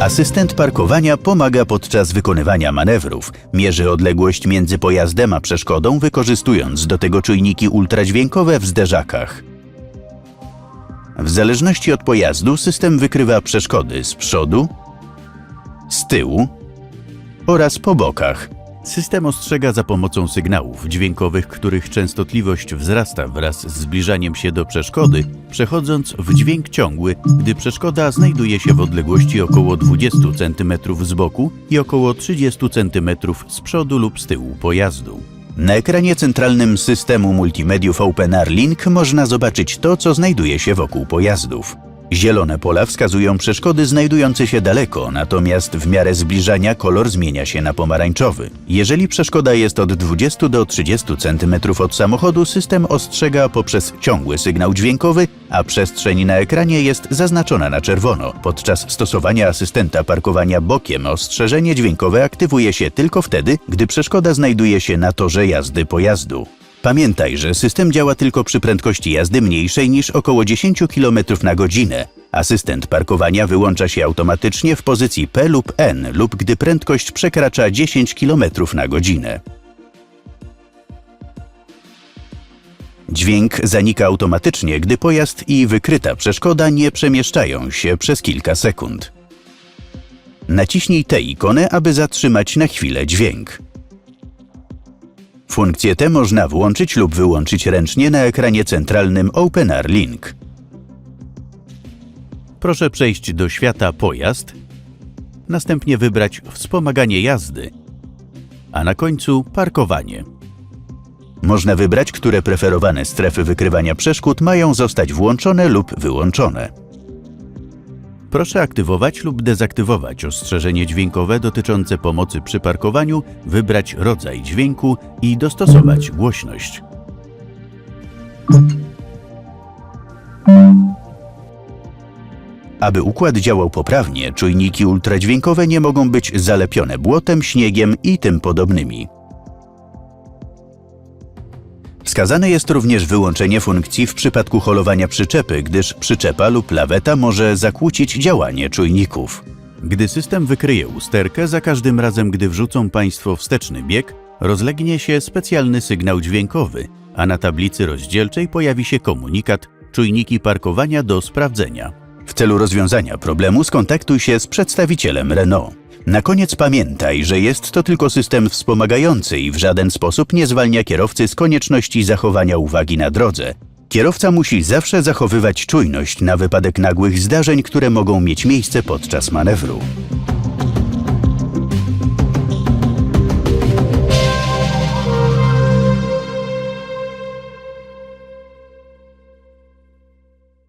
Asystent parkowania pomaga podczas wykonywania manewrów. Mierzy odległość między pojazdem a przeszkodą, wykorzystując do tego czujniki ultradźwiękowe w zderzakach. W zależności od pojazdu system wykrywa przeszkody z przodu, z tyłu oraz po bokach. System ostrzega za pomocą sygnałów dźwiękowych, których częstotliwość wzrasta wraz z zbliżaniem się do przeszkody, przechodząc w dźwięk ciągły, gdy przeszkoda znajduje się w odległości około 20 cm z boku i około 30 cm z przodu lub z tyłu pojazdu. Na ekranie centralnym systemu multimediów OpenR Link można zobaczyć to, co znajduje się wokół pojazdów. Zielone pola wskazują przeszkody znajdujące się daleko, natomiast w miarę zbliżania kolor zmienia się na pomarańczowy. Jeżeli przeszkoda jest od 20 do 30 cm od samochodu, system ostrzega poprzez ciągły sygnał dźwiękowy, a przestrzeń na ekranie jest zaznaczona na czerwono. Podczas stosowania asystenta parkowania bokiem ostrzeżenie dźwiękowe aktywuje się tylko wtedy, gdy przeszkoda znajduje się na torze jazdy pojazdu. Pamiętaj, że system działa tylko przy prędkości jazdy mniejszej niż około 10 km na godzinę. Asystent parkowania wyłącza się automatycznie w pozycji P lub N lub gdy prędkość przekracza 10 km na godzinę. Dźwięk zanika automatycznie, gdy pojazd i wykryta przeszkoda nie przemieszczają się przez kilka sekund. Naciśnij tę ikonę, aby zatrzymać na chwilę dźwięk. Funkcję tę można włączyć lub wyłączyć ręcznie na ekranie centralnym OpenR Link. Proszę przejść do świata pojazd, następnie wybrać wspomaganie jazdy, a na końcu parkowanie. Można wybrać, które preferowane strefy wykrywania przeszkód mają zostać włączone lub wyłączone. Proszę aktywować lub dezaktywować ostrzeżenie dźwiękowe dotyczące pomocy przy parkowaniu, wybrać rodzaj dźwięku i dostosować głośność. Aby układ działał poprawnie, czujniki ultradźwiękowe nie mogą być zalepione błotem, śniegiem i tym podobnymi. Wskazane jest również wyłączenie funkcji w przypadku holowania przyczepy, gdyż przyczepa lub laweta może zakłócić działanie czujników. Gdy system wykryje usterkę, za każdym razem, gdy wrzucą Państwo wsteczny bieg, rozlegnie się specjalny sygnał dźwiękowy, a na tablicy rozdzielczej pojawi się komunikat czujniki parkowania do sprawdzenia. W celu rozwiązania problemu skontaktuj się z przedstawicielem Renault. Na koniec pamiętaj, że jest to tylko system wspomagający i w żaden sposób nie zwalnia kierowcy z konieczności zachowania uwagi na drodze. Kierowca musi zawsze zachowywać czujność na wypadek nagłych zdarzeń, które mogą mieć miejsce podczas manewru.